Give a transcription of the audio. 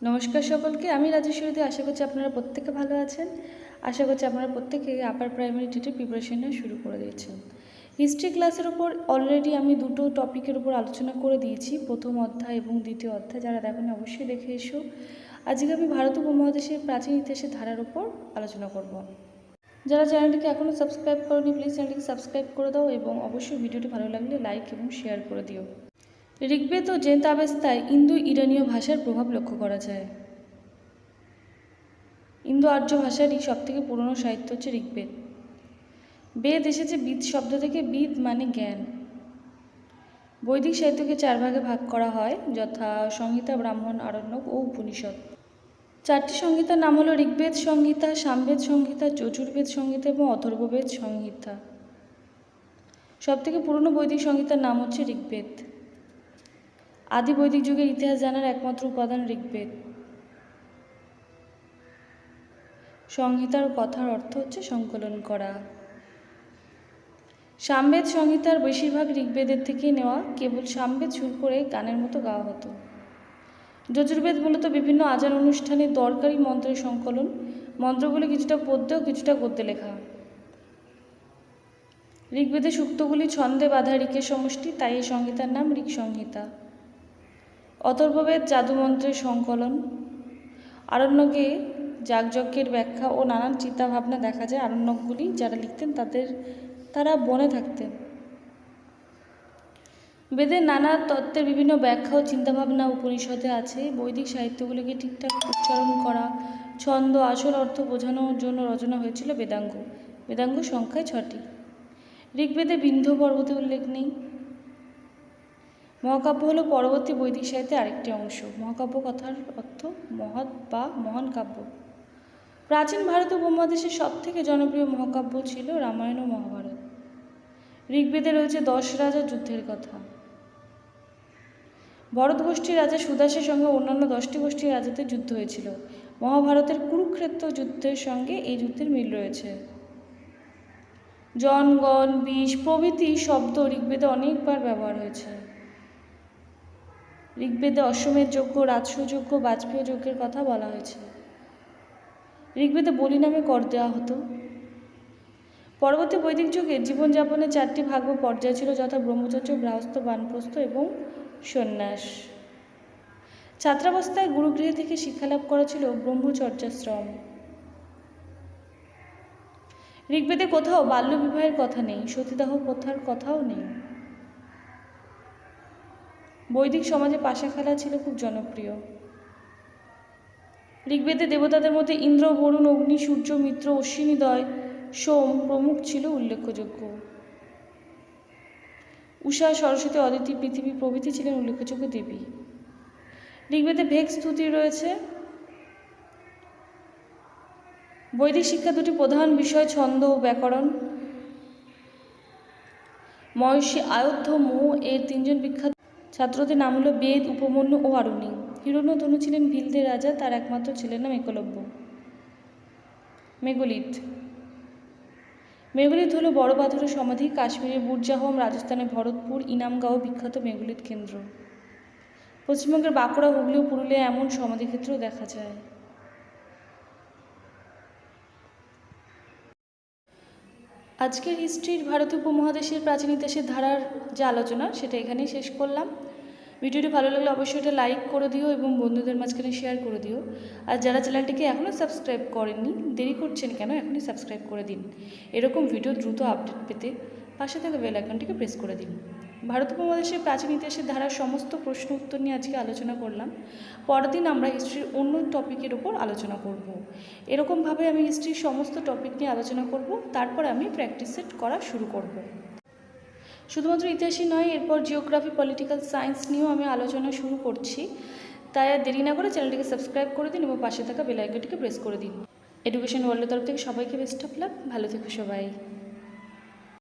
নমস্কার সকলকে, আমি রাজেশ্বরী আশা করছি আপনারা প্রত্যেকে ভালো আছেন। আশা করছি আপনারা প্রত্যেকে আপার প্রাইমারি টেটের প্রিপারেশন শুরু করে দিয়েছেন। হিস্ট্রি ক্লাসের উপর অলরেডি আমি দুটো টপিকের উপর আলোচনা করে দিয়েছি। প্রথম অধ্যায় এবং দ্বিতীয় অধ্যায়, যারা দেখেন অবশ্যই দেখে এসো। আজকে আমি ভারত উপমহাদেশের প্রাচীন ইতিহাসের ধারার উপর আলোচনা করব। যারা চ্যানেলটিকে এখনও সাবস্ক্রাইব করনি প্লিজ চ্যানেলটিকে সাবস্ক্রাইব করে দাও এবং অবশ্যই ভিডিওটি ভালো লাগলে লাইক এবং শেয়ার করে দিও। ঋগ্বেদ ও জেন্তাবেস্তায় ইন্দো ইরানীয় ভাষার প্রভাব লক্ষ্য করা যায়। ইন্দো আর্য ভাষারই সবথেকে পুরনো সাহিত্য হচ্ছে ঋগ্বেদ। বেদ এসেছে বিদ শব্দ থেকে বিদ মানে জ্ঞান। বৈদিক সাহিত্যকে চার ভাগে ভাগ করা হয়, যথা সংহিতা, ব্রাহ্মণ আরণ্যক ও উপনিষদ। চারটি সংহিতার নাম হলো ঋগ্বেদ সংহিতা, সামবেদ সংহিতা, যজুর্বেদ সংহিতা এবং অথর্ববেদ সংহিতা। সবথেকে পুরনো বৈদিক সংহিতার নাম হচ্ছে ঋগ্বেদ। আদি বৈদিক যুগের ইতিহাস জানার একমাত্র উপাদান ঋগ্বেদ। সংহিতার কথার অর্থ হচ্ছে সংকলন করা। সামবেদ সংহিতার বেশিরভাগ ঋগ্বেদের থেকে নেওয়া কেবল সামবেদ সুর করে গানের মতো গাওয়া হতো। যজুর্বেদ মূলত বিভিন্ন আচার অনুষ্ঠানে দরকারি মন্ত্রের সংকলন মন্ত্রগুলি কিছুটা পদ্য, কিছুটা গদ্যে লেখা। ঋগ্বেদের সূক্তগুলি ছন্দে বাঁধা ঋকের সমষ্টি, তাই এই সংহিতার নাম ঋক সংহিতা অথর্ববেদ জাদুমন্ত্রের সংকলন। আরণ্যকে যাগযজ্ঞের ব্যাখ্যা ও নানান চিন্তাভাবনা দেখা যায় আরণ্যকগুলি যারা লিখতেন তাদের, তারা বনে থাকতেন। বেদের নানা তত্ত্বের বিভিন্ন ব্যাখ্যা ও চিন্তাভাবনা উপনিষদে আছে। বৈদিক সাহিত্যগুলিকে ঠিকঠাক উচ্চারণ করা, ছন্দ, আসল অর্থ বোঝানোর জন্য রচনা হয়েছিল বেদাঙ্গ। বেদাঙ্গ সংখ্যায় ছটি। ঋগ্বেদে বিন্ধ্য পর্বতে উল্লেখ নেই। মহাকাব্য হলো পরবর্তী বৈদিক সাহিত্যের আরেকটি অংশ। মহাকাব্য কথার অর্থ মহৎ বা মহান কাব্য। প্রাচীন ভারত উপমহাদেশের সবথেকে জনপ্রিয় মহাকাব্য ছিল রামায়ণ ও মহাভারত। ঋগ্বেদে রয়েছে দশ রাজা যুদ্ধের কথা। ভরত গোষ্ঠীর রাজা সুদাসের সঙ্গে অন্যান্য দশটি গোষ্ঠীর রাজাদের যুদ্ধ হয়েছিল। মহাভারতের কুরুক্ষেত্র যুদ্ধের সঙ্গে এই যুদ্ধের মিল রয়েছে। জনগণ, বিষ প্রভৃতি শব্দ ঋগ্বেদে অনেকবার ব্যবহার হয়েছে। ঋগ্বেদে অশ্বমেধ যজ্ঞ রাজস্ব যজ্ঞ বাজপেয় যজ্ঞের কথা বলা হয়েছে ঋগ্বেদে বলি নামে কর দেওয়া হতো। পরবর্তী বৈদিক যুগে জীবনযাপনের চারটি ভাগ বা পর্যায় ছিল, যথা ব্রহ্মচর্য, গৃহস্থ, বানপ্রস্থ এবং সন্ন্যাস। ছাত্রাবস্থায় গুরুগৃহে থেকে শিক্ষালাভ করা ছিল ব্রহ্মচর্যাশ্রম ঋগ্বেদে কোথাও বাল্যবিবাহের কথা নেই, সতীদাহ প্রথার কথাও নেই। বৈদিক সমাজে পাশা খেলা ছিল খুব জনপ্রিয়। ঋগ্বেদে দেবতাদের মধ্যে ইন্দ্র, বরুণ, অগ্নি, সূর্য, মিত্র অশ্বিনীদয় সোম প্রমুখ ছিল উল্লেখযোগ্য। উষা, সরস্বতী, অদিতি পৃথিবী প্রভৃতি ছিলেন উল্লেখযোগ্য দেবী। ঋগ্বেদে ভেগ স্তুতি রয়েছে। বৈদিক শিক্ষা দুটি প্রধান বিষয়, ছন্দ ও ব্যাকরণ। মহর্ষি আয়োধ্য মো এর তিনজন বিখ্যাত ছাত্রদের নাম হলো বেদ, উপমন্য ও আরুণী হিরণ্যধনু ছিলেন ভিলদের রাজা, তার একমাত্র ছেলের নাম একলব্য। মেগলিত মেঘলিত হলো বড় পাথরের সমাধি, কাশ্মীরের বুরজাহম রাজস্থানের ভরতপুর, ইনামগাঁও বিখ্যাত মেঘলিত কেন্দ্র। পশ্চিমবঙ্গের বাঁকুড়া, হুগলি ও পুরুলিয়া এমন সমাধিক্ষেত্রও দেখা যায়। আজকের হিস্ট্রির ভারত উপমহাদেশের প্রাচীন ইতিহাসের ধারার যে আলোচনা, সেটা এখানেই শেষ করলাম। ভিডিওটি ভালো লাগলে অবশ্যই এটা লাইক করে দিও এবং বন্ধুদের মাঝখানে শেয়ার করে দিও। আর যারা চ্যানেলটিকে এখনও সাবস্ক্রাইব করেননি, দেরি করছেন কেন, এখনই সাবস্ক্রাইব করে দিন। এরকম ভিডিও দ্রুত আপডেট পেতে পাশে থাকা বেল আইকনটিকে প্রেস করে দিন। ভারত উপমহাদেশের প্রাচীন ইতিহাসের ধারার সমস্ত প্রশ্ন উত্তর নিয়ে আজকে আলোচনা করলাম। পরের দিন আমরা হিস্ট্রির অন্য টপিকের ওপর আলোচনা করব। এরকমভাবে আমি হিস্ট্রির সমস্ত টপিক নিয়ে আলোচনা করব, তারপর আমি প্র্যাকটিস সেট করা শুরু করব। শুধুমাত্র ইতিহাসই নয়, এরপর জিওগ্রাফি পলিটিক্যাল সায়েন্স নিয়েও আমি আলোচনা শুরু করছি। তাই আর দেরি না করে চ্যানেলটিকে সাবস্ক্রাইব করে দিন এবং পাশে থাকা বেল আইকনটিকে প্রেস করে দিন। এডুকেশন ওয়ার্ল্ডের তরফ থেকে সবাইকে বেস্ট অফ লাক ভালো থেকো সবাই।